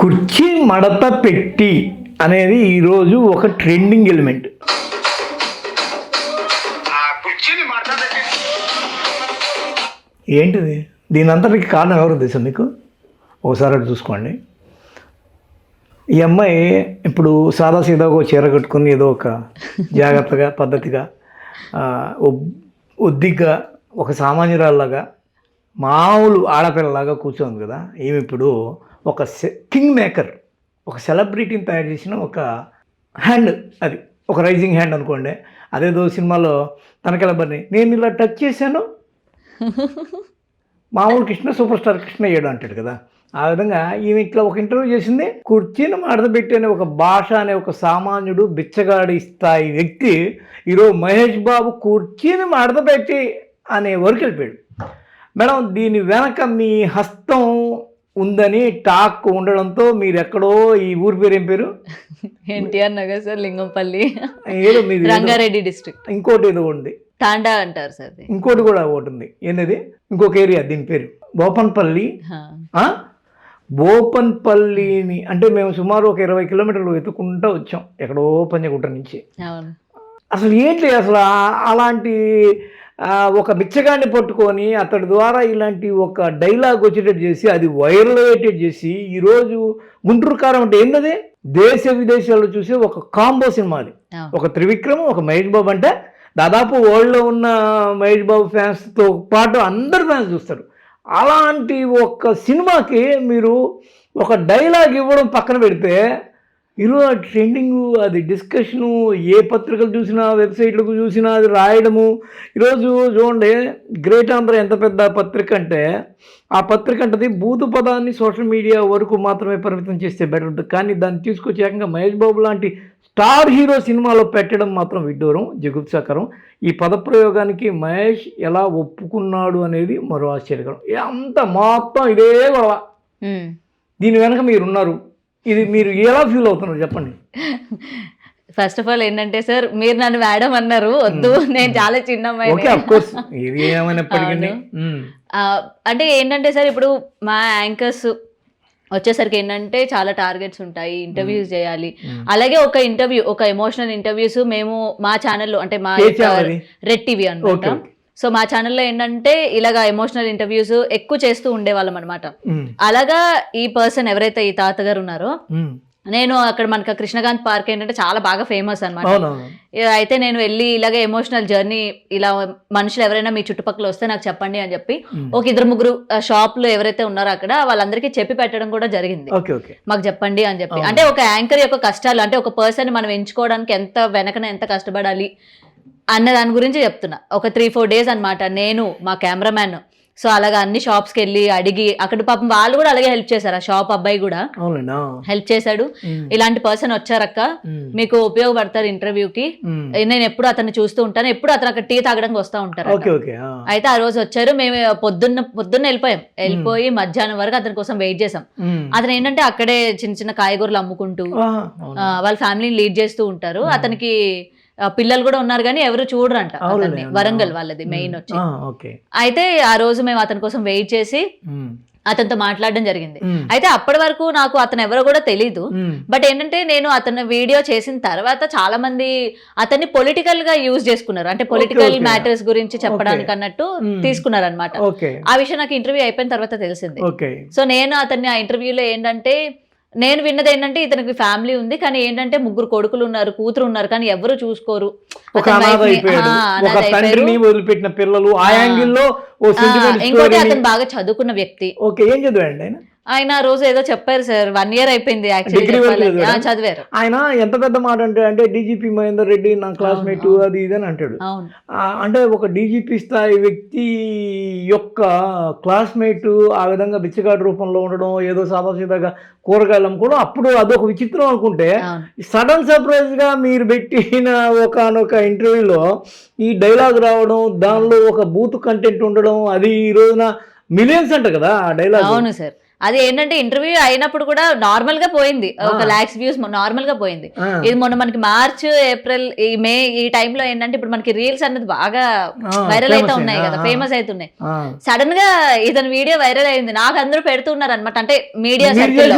కుర్చీ మడత పెట్టి అనేది ఈరోజు ఒక ట్రెండింగ్ ఎలిమెంట్ ఏంటిది? దీని అంతటికి కారణం ఎవరు తెలుసా మీకు? ఒకసారి అటు చూసుకోండి. ఈ అమ్మాయి ఇప్పుడు సాదా సీదాగా ఒక చీర కట్టుకుని ఏదో ఒక జాగ్రత్తగా పద్ధతిగా ఒద్దిగ్గా ఒక సామాన్యురాల్లాగా మామూలు ఆడపిల్లలాగా కూర్చోంది కదా. ఈమె ఇప్పుడు ఒక కింగ్ మేకర్ ఒక సెలబ్రిటీని తయారు చేసిన ఒక హ్యాండ్ అది. ఒక రైజింగ్ హ్యాండ్ అనుకోండి. అదేదో సినిమాలో తనకెళ్ళబడిని నేను ఇలా టచ్ చేశాను. మామూలు కృష్ణ సూపర్ స్టార్ కృష్ణ అయ్యాడు అంటాడు కదా. ఆ విధంగా ఈమె ఇట్లా ఒక ఇంటర్వ్యూ చేసింది. కుర్చీని మడతపెట్టి అనే ఒక భాష అనే ఒక సామాన్యుడు బిచ్చగాడి స్థాయి వ్యక్తి ఈరోజు మహేష్ బాబు కుర్చీని మడతపెట్టి అనే వరకు వెళ్ళిపోయాడు. మేడం దీని వెనక మీ హస్తం ఉందని టాక్ ఉండడంతో మీరు ఎక్కడో ఈ ఊరి పేరు ఏం పేరు? ఎన్టీఆర్ నగర్ సార్ లింగంపల్లి. ఏదో మీది రంగారెడ్డి డిస్ట్రిక్ట్. ఇంకోటి ఏదో ఉంది. తాండా అంటారు సార్. ఇంకోటి కూడా ఒకటి ఉంది. ఏంటది ఇంకొక ఏరియా దీని పేరు. బోపన్పల్లి? బోపన్పల్లిని అంటే మేము సుమారు ఒక ఇరవై కిలోమీటర్లు వెతుక్కుంటూ వచ్చాం ఎక్కడో పంజగుట్ట నుంచి. అసలు ఏంటి అసలు అలాంటి ఒక బిచ్చగాన్ని పట్టుకొని అతడి ద్వారా ఇలాంటి ఒక డైలాగ్ వచ్చేటట్టు చేసి అది వైరల్ అయ్యేటట్టు చేసి ఈరోజు గుంటూరు కారం అంటే ఏంటది దేశ విదేశాల్లో చూసే ఒక కాంబో సినిమా అది. ఒక త్రివిక్రమ్ ఒక మహేష్ బాబు అంటే దాదాపు వరల్డ్లో ఉన్న మహేష్ బాబు ఫ్యాన్స్తో పాటు అందరు ఫ్యాన్స్ చూస్తారు. అలాంటి ఒక సినిమాకి మీరు ఒక డైలాగ్ ఇవ్వడం పక్కన పెడితే ఈరోజు ఆ ట్రెండింగ్ అది డిస్కషను ఏ పత్రికలు చూసినా వెబ్సైట్లకు చూసినా అది రాయడము. ఈరోజు చూడండి గ్రేట్ ఆంధ్ర ఎంత పెద్ద పత్రిక అంటే ఆ పత్రిక అంటది బూతు పదాన్ని సోషల్ మీడియా వరకు మాత్రమే పరిమితం చేస్తే బెటర్ ఉంటుంది కానీ దాన్ని తీసుకొచ్చి ఏకంగా మహేష్ బాబు లాంటి స్టార్ హీరో సినిమాలో పెట్టడం మాత్రం విడ్డూరం జగుత్సాకరం ఈ పదప్రయోగానికి మహేష్ ఎలా ఒప్పుకున్నాడు అనేది మరో ఆశ్చర్యకరం. అంత మొత్తం ఇదే గొడవ. దీని వెనక మీరు ఉన్నారు ఇది మీరు ఎలా ఫీల్ అవుతున్నారు? చెప్పండి. ఫస్ట్ ఆఫ్ ఆల్ ఏంటంటే సార్ మీరు నన్ను మేడం అన్నారు. వద్దు నేను చాలా చిన్న. ఆ, అంటే ఏంటంటే సార్ ఇప్పుడు మా యాంకర్స్ వచ్చేసరికి ఏంటంటే చాలా టార్గెట్స్ ఉంటాయి. ఇంటర్వ్యూస్ చేయాలి. అలాగే ఒక ఇంటర్వ్యూ ఒక ఎమోషనల్ ఇంటర్వ్యూస్ మేము మా ఛానల్లో అంటే మా? రెడ్ టీవీ అనమాట ఓకే సో మా ఛానల్లో ఏంటంటే ఇలాగా ఎమోషనల్ ఇంటర్వ్యూస్ ఎక్కువ చేస్తూ ఉండేవాళ్ళం అనమాట అలాగా ఈ పర్సన్ ఎవరైతే ఈ తాతగారు ఉన్నారో నేను అక్కడ మనకు కృష్ణకాంత్ పార్క్ ఏంటంటే చాలా బాగా ఫేమస్ అనమాట అయితే నేను వెళ్ళి ఇలాగే ఎమోషనల్ జర్నీ ఇలా మనుషులు ఎవరైనా మీ చుట్టుపక్కల వస్తే నాకు చెప్పండి అని చెప్పి. ఒక ఇద్దరు ముగ్గురు షాప్లో ఎవరైతే ఉన్నారో అక్కడ వాళ్ళందరికీ చెప్పి పెట్టడం కూడా జరిగింది. మాకు చెప్పండి అని చెప్పి. అంటే ఒక యాంకర్ యొక్క కష్టాలు అంటే ఒక పర్సన్ మనం ఎంచుకోవడానికి ఎంత వెనకన ఎంత కష్టపడాలి అన్న దాని గురించి చెప్తున్నా. ఒక త్రీ ఫోర్ డేస్ అన్నమాట. నేను మా కెమెరామ్యాన్ సో అలాగా అన్ని షాప్స్కి వెళ్ళి అడిగి అక్కడ పాపం వాళ్ళు కూడా అలాగే హెల్ప్ చేశారు. ఆ షాప్ అబ్బాయి కూడా. హెల్ప్ చేశాడు. ఇలాంటి పర్సన్ వచ్చారక్క. మీకు ఉపయోగపడతారు ఇంటర్వ్యూకి. నేను ఎప్పుడు అతన్ని చూస్తూ ఉంటాను. ఎప్పుడు అతను అక్కడ టీ తాగడానికి వస్తూ ఉంటారు. అయితే ఆ రోజు వచ్చారు. మేము పొద్దున్న పొద్దున్న వెళ్ళిపోయాం. వెళ్ళిపోయి మధ్యాహ్నం వరకు అతని కోసం వెయిట్ చేసాం. అతను ఏంటంటే అక్కడే చిన్న చిన్న కాయగూరలు అమ్ముకుంటూ వాళ్ళ ఫ్యామిలీని లీడ్ చేస్తూ ఉంటారు. అతనికి పిల్లలు కూడా ఉన్నారు కానీ ఎవరు చూడరంట అతన్ని. వరంగల్ వాళ్ళది మెయిన్ వచ్చి అయితే ఆ రోజు మేము అతని కోసం వెయిట్ చేసి. అతనితో మాట్లాడడం జరిగింది. అయితే అప్పటి వరకు నాకు అతను ఎవరో కూడా తెలీదు. బట్ ఏంటంటే నేను అతను వీడియో చేసిన తర్వాత చాలా మంది అతన్ని పొలిటికల్గా యూజ్ చేసుకున్నారు అంటే పొలిటికల్. మ్యాటర్స్ గురించి చెప్పడానికి అన్నట్టు. తీసుకున్నారు అనమాట ఆ విషయం నాకు ఇంటర్వ్యూ అయిపోయిన తర్వాత తెలిసింది సో నేను అతన్ని ఆ ఇంటర్వ్యూలో ఏంటంటే నేను విన్నది ఏంటంటే ఇతనికి ఫ్యామిలీ ఉంది కానీ ఏంటంటే ముగ్గురు కొడుకులు ఉన్నారు కూతురు ఉన్నారు కానీ ఎవరు చూసుకోరు. వదిలిపెట్టిన పిల్లలు ఆ. యాంగిల్లో ఇంకోటి అతను బాగా చదువుకున్న వ్యక్తి ఓకే ఏం చదివాడండి ఆయన ఆ రోజు ఏదో చెప్పారు సార్. వన్ ఇయర్ అయిపోయింది యాక్చువల్లీ? చదివారు. ఆయన ఎంత పెద్ద మాట అంటే అంటే డీజీపీ మహేందర్ రెడ్డి నా క్లాస్మేట్. అది ఇది అని అంటాడు. అంటే ఒక డీజీపీ స్థాయి వ్యక్తి యొక్క క్లాస్మేట్ ఆ విధంగా బిచ్చగాడి రూపంలో ఉండడం ఏదో సాదాసీదాగా కూరగాయలు అమ్ముకోవడం అప్పుడు అదొక విచిత్రం అనుకుంటే సడన్ సర్ప్రైజ్గా మీరు పెట్టిన ఒకనొక ఇంటర్వ్యూలో ఈ డైలాగ్ రావడం దానిలో ఒక బూత్ కంటెంట్ ఉండడం అది ఈ రోజున మిలియన్స్ అంట కదా ఆ డైలాగ్. అవును సార్. అది ఏంటంటే ఇంటర్వ్యూ అయినప్పుడు కూడా నార్మల్గా పోయింది. ఒక లాక్స్ వ్యూస్ నార్మల్గా పోయింది. ఇది మొన్న మనకి మార్చ్ ఏప్రిల్ ఈ మే ఈ టైంలో ఏంటంటే ఇప్పుడు మనకి రీల్స్ అన్నది బాగా వైరల్ అయితే ఉన్నాయి. కదా ఫేమస్ అవుతున్నాయి. సడన్గా ఇతని వీడియో వైరల్ అయింది. నాకు అందరూ పెడుతున్నారు అనమాట అంటే మీడియా సర్కిల్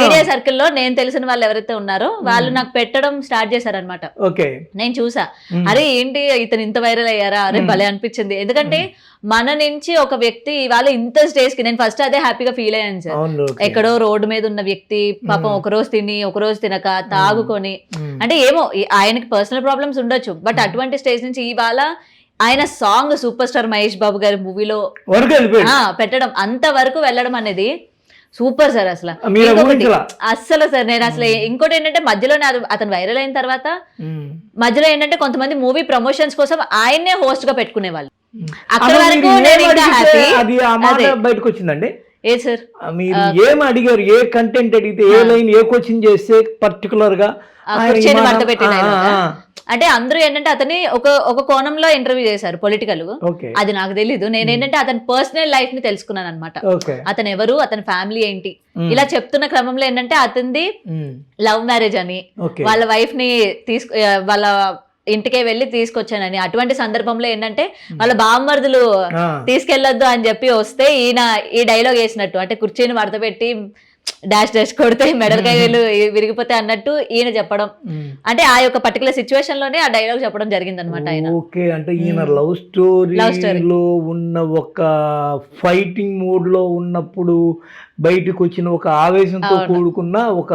మీడియా సర్కిల్లో నేను తెలిసిన వాళ్ళు ఎవరైతే ఉన్నారో వాళ్ళు నాకు పెట్టడం స్టార్ట్ చేశారనమాట ఓకే. నేను చూసా. అరే ఏంటి? ఇతను ఇంత వైరల్ అయ్యారా? అరే భలే అనిపించింది. ఎందుకంటే మన నుంచి ఒక వ్యక్తి ఇవాళ ఇంత స్టేజ్కి నేను ఫస్ట్ అదే హ్యాపీగా ఫీల్ అయ్యాను సార్. ఎక్కడో రోడ్డు మీద ఉన్న వ్యక్తి పాపం ఒక రోజు తిని ఒక రోజు తినక తాగుకొని. అంటే ఏమో ఆయనకి పర్సనల్ ప్రాబ్లమ్స్ ఉండొచ్చు బట్ అటువంటి స్టేజ్ నుంచి ఇవాళ ఆయన song super star Mahesh Babu గారి మూవీలో పెట్టడం అంత వరకు వెళ్ళడం అనేది సూపర్ సార్ అసలు? అస్సలు సార్ నేను అసలు ఇంకోటి ఏంటంటే మధ్యలోనే అది- అతను వైరల్ అయిన తర్వాత. మధ్యలో ఏంటంటే కొంతమంది మూవీ ప్రమోషన్స్ కోసం ఆయన్నే హోస్ట్గా పెట్టుకునేవాళ్ళు అక్కడ వరకు నేను ఇంకా హ్యాపీ. బయటకు వచ్చిందండి ఏ సార్? మీరు ఏం అడిగారు? ఏ కంటెంట్ అడిగితే ఏ లైన్ ఏ కోచింగ్ చేస్తే పర్టికులర్గా. అంటే అందరూ ఏంటంటే అతని ఒక ఒక కోణంలో ఇంటర్వ్యూ చేశారు పొలిటికల్ అది నాకు తెలీదు. నేను ఏంటంటే అతని పర్సనల్ లైఫ్ని తెలుసుకున్నాను అనమాట అతను ఎవరు అతని ఫ్యామిలీ ఏంటి. ఇలా చెప్తున్న క్రమంలో ఏంటంటే అతనిది. లవ్ మ్యారేజ్ అని వాళ్ళ వైఫ్ని తీసుకు వాళ్ళ ఇంటికే వెళ్ళి తీసుకొచ్చానని. అటువంటి సందర్భంలో ఏంటంటే వాళ్ళ బామ్మర్దులు. తీసుకెళ్ళొద్దు అని చెప్పి వస్తే ఈయన ఈ డైలాగ్ వేసినట్టు. అంటే కుర్చీని మడత పెట్టి డాష్ డాష్ కొడితే మెడలకాయలు విరిగిపోతే అన్నట్టు ఈయన చెప్పడం. అంటే ఆ యొక్క పర్టికులర్ సిచ్యువేషన్లోనే ఆ డైలాగ్ చెప్పడం జరిగింది అనమాట ఆయన. ఓకే అంటే ఈయన లవ్. స్టోరీలో ఉన్న ఒక ఫైటింగ్ మోడ్లో ఉన్నప్పుడు బయటకు వచ్చిన ఒక ఆవేశంతో. కూడుకున్న ఒక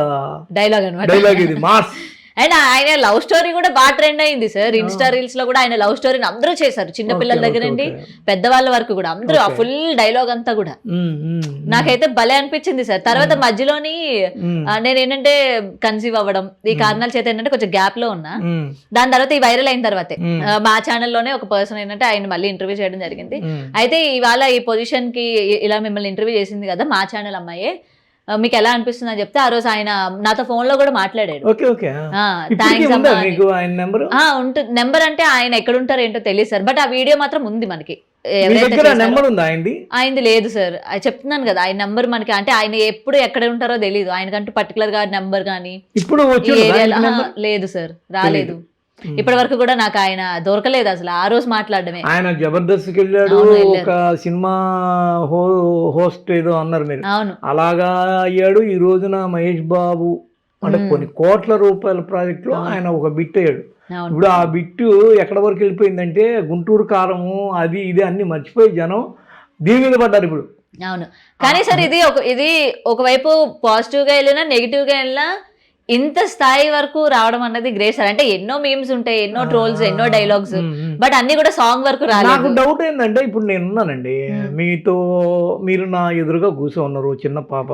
డైలాగ్ అనమాట డైలాగ్ ఇది. మాస్. అండ్ ఆయన లవ్ స్టోరీ కూడా బాగా ట్రెండ్ అయింది సార్. ఇన్స్టా రీల్స్లో కూడా ఆయన లవ్ స్టోరీని అందరూ చేశారు. చిన్న పిల్లల దగ్గర నుండి. పెద్దవాళ్ళ వరకు కూడా అందరూ ఆ. ఫుల్ డైలాగ్ అంతా కూడా. నాకైతే భలే అనిపించింది సార్. తర్వాత మధ్యలోని నేను ఏంటంటే కన్సీవ్ అవ్వడం ఈ కారణాల చేత ఏంటంటే కొంచెం గ్యాప్లో ఉన్నా దాని తర్వాత ఈ వైరల్ అయిన తర్వాతే. మా ఛానల్లోనే ఒక పర్సన్ ఏంటంటే ఆయన మళ్ళీ ఇంటర్వ్యూ చేయడం జరిగింది. అయితే ఇవాళ ఈ పొజిషన్కి ఇలా మిమ్మల్ని ఇంటర్వ్యూ చేసింది కదా మా ఛానల్ అమ్మాయే. మీకు ఎలా అనిపిస్తుంది అని చెప్తే ఆ రోజు ఆయన నాతో ఫోన్లో కూడా మాట్లాడాడు. ఉంటుంది నెంబర్? అంటే ఆయన ఎక్కడ ఉంటారో ఏంటో తెలియదు సార్ బట్ ఆ వీడియో మాత్రం ఉంది మనకి. ఆయనది? లేదు సార్. చెప్తున్నాను కదా ఆయన నెంబర్ మనకి అంటే ఆయన ఎప్పుడు ఎక్కడ ఉంటారో తెలియదు ఆయనకంటూ పర్టికులర్గా నెంబర్ కానీ ఇప్పుడు లేదు సార్ రాలేదు. ఇప్పటి వరకు కూడా నాకు ఆయన దొరకలేదు అసలు. ఆ రోజు మాట్లాడమే ఆయన జబర్దస్త్కి వెళ్ళాడు. ఒక సినిమా హో హోస్ట్ ఏదో అన్నారు మీరు. అవును. అలాగా అయ్యాడు. ఈ రోజున మహేష్ బాబు అంటే కొన్ని కోట్ల రూపాయల ప్రాజెక్టులో ఆయన ఒక బిట్ అయ్యాడు. ఇప్పుడు ఆ బిట్టు ఎక్కడ వరకు వెళ్ళిపోయిందంటే గుంటూరు కారము అది ఇది అన్ని మర్చిపోయి జనం దీని మీద పడ్డారు ఇప్పుడు. అవును. కానీ సార్ ఇది ఒక ఇది ఒకవైపు పాజిటివ్గా వెళ్ళినా నెగిటివ్గా వెళ్ళినా ఇంత స్థాయి వరకు రావడం అన్నది గ్రేట్ సార్ అంటే ఎన్నో మీమ్స్ ఉంటాయి ఎన్నో ట్రోల్స్ ఎన్నో డైలాగ్స్. బట్ అన్ని కూడా సాంగ్ వరకు నాకు రాలేదు డౌట్ ఏంటంటే ఇప్పుడు నేను ఉన్నానండి మీతో మీరు నా ఎదురుగా కూర్చో ఉన్నారు చిన్న పాప.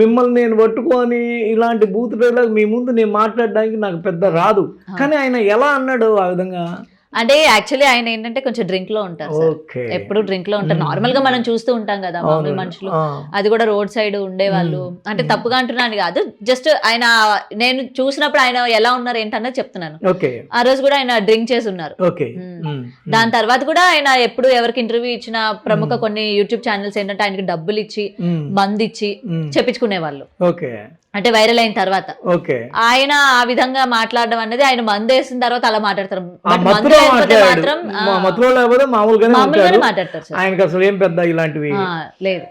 మిమ్మల్ని నేను పట్టుకొని ఇలాంటి బూత్ డైలాగ్ మీ ముందు నేను మాట్లాడడానికి నాకు పెద్ద రాదు. కానీ ఆయన ఎలా అన్నాడు ఆ విధంగా? అంటే యాక్చువల్లీ ఆయన ఏంటంటే కొంచెం డ్రింక్లో ఉంటారు సార్. ఎప్పుడు డ్రింక్లో ఉంటారు. నార్మల్గా మనం చూస్తూ ఉంటాం కదా మామూలు మనుషులు. అది కూడా రోడ్ సైడ్ ఉండేవాళ్ళు. అంటే తప్పుగా అంటున్నాను కాదు. జస్ట్ ఆయన నేను చూసినప్పుడు ఆయన ఎలా ఉన్నారు ఏంటన్నది చెప్తున్నాను. ఆ రోజు కూడా ఆయన డ్రింక్ చేసి ఉన్నారు. దాని తర్వాత కూడా ఆయన ఎప్పుడు ఎవరికి ఇంటర్వ్యూ ఇచ్చిన ప్రముఖ కొన్ని యూట్యూబ్ ఛానల్స్ ఏంటంటే ఆయనకి డబ్బులు ఇచ్చి మందు ఇచ్చి చెప్పించుకునే వాళ్ళు ఓకే. అంటే వైరల్ అయిన తర్వాత. ఓకే. ఆయన ఆ విధంగా మాట్లాడడం అనేది ఆయన మందు వేసిన తర్వాత అలా మాట్లాడతారు. మాత్రం మామూలుగానే మాట్లాడతారు ఆయనకి అసలు ఏం పెద్ద ఇలాంటివి లేదు.